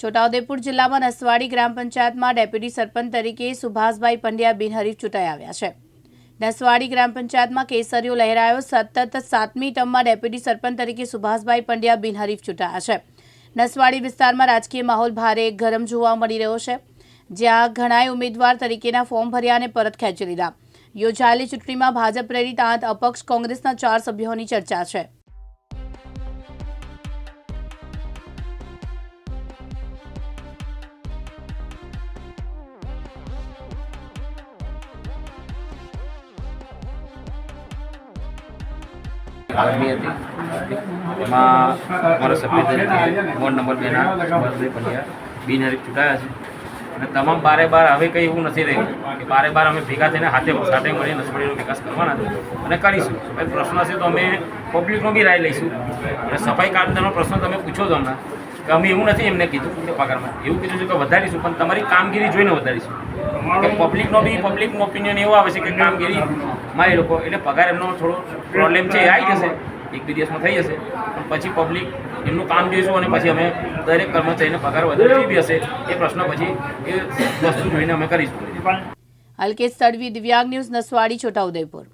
છોટાઉદેપુર જિલ્લામાં નસવાડી ગ્રામ પંચાયતમાં ડેપ્યુટી સરપંચ તરીકે સુભાષભાઈ પંડ્યા બિનહરીફ ચૂંટાઈ આવ્યા છે. નસવાડી ગ્રામ પંચાયતમાં કેસરીઓ લહેરાયો સતત સાતમી ટર્મમાં ડેપ્યુટી સરપંચ તરીકે સુભાષભાઈ પંડ્યા બિનહરીફ ચૂંટાયા છે. નસવાડી વિસ્તારમાં રાજકીય માહોલ ભારે ગરમ જોવા મળી રહ્યો છે. જ્યાં ઘણાય ઉમેદવાર તરીકેના ફોર્મ ભર્યા અને પરત ખેંચી લીધા. યોજાયેલી ચૂંટણીમાં ભાજપ પ્રેરિત આઠ અપક્ષ કોંગ્રેસના ચાર સભ્યોની ચર્ચા છે. આરબી હતી. એમાં અમારા સભ્ય તરીકે વોર્ડ નંબર બેના, સુભાષભાઈ પંડ્યા બિનહરીફ ચૂંટાયા છે. અને તમામ બારે બાર હવે કંઈ એવું નથી રહ્યું, કે બારે બાર અમે ભેગા થઈને હાથે સાથે મળીને નસવાડીનો વિકાસ કરવાના છે. અને કરીશું. સફાઈ પ્રશ્ન છે તો અમે પબ્લિકનો બી રાય લઈશું. અને સફાઈ કામદારનો પ્રશ્ન તમે પૂછો છો હમણાં કે અમે એવું નથી એમને કીધું કે પગારમાં. એવું કીધું છે કે વધારીશું પણ તમારી કામગીરી જોઈને વધારીશું. કે પબ્લિકનો બી પબ્લિકનો ઓપિનિયન એવો આવે છે કે કામગીરીમાં એ લોકો એટલે પગાર એમનો થોડો પ્રોબ્લેમ છે એ આવી જશે. એક બે દિવસમાં થઈ જશે. પણ પછી પબ્લિક એમનું કામ જોઈશું અને પછી અમે દરેક કર્મચારીને પગાર વધારે બી હશે. એ પ્રશ્ન પછી એ વસ્તુ જોઈને અમે કરીશું. અલ્કેશ તડવી દિવ્યાંગ ન્યૂઝ નસવાડી છોટાઉદેપુર.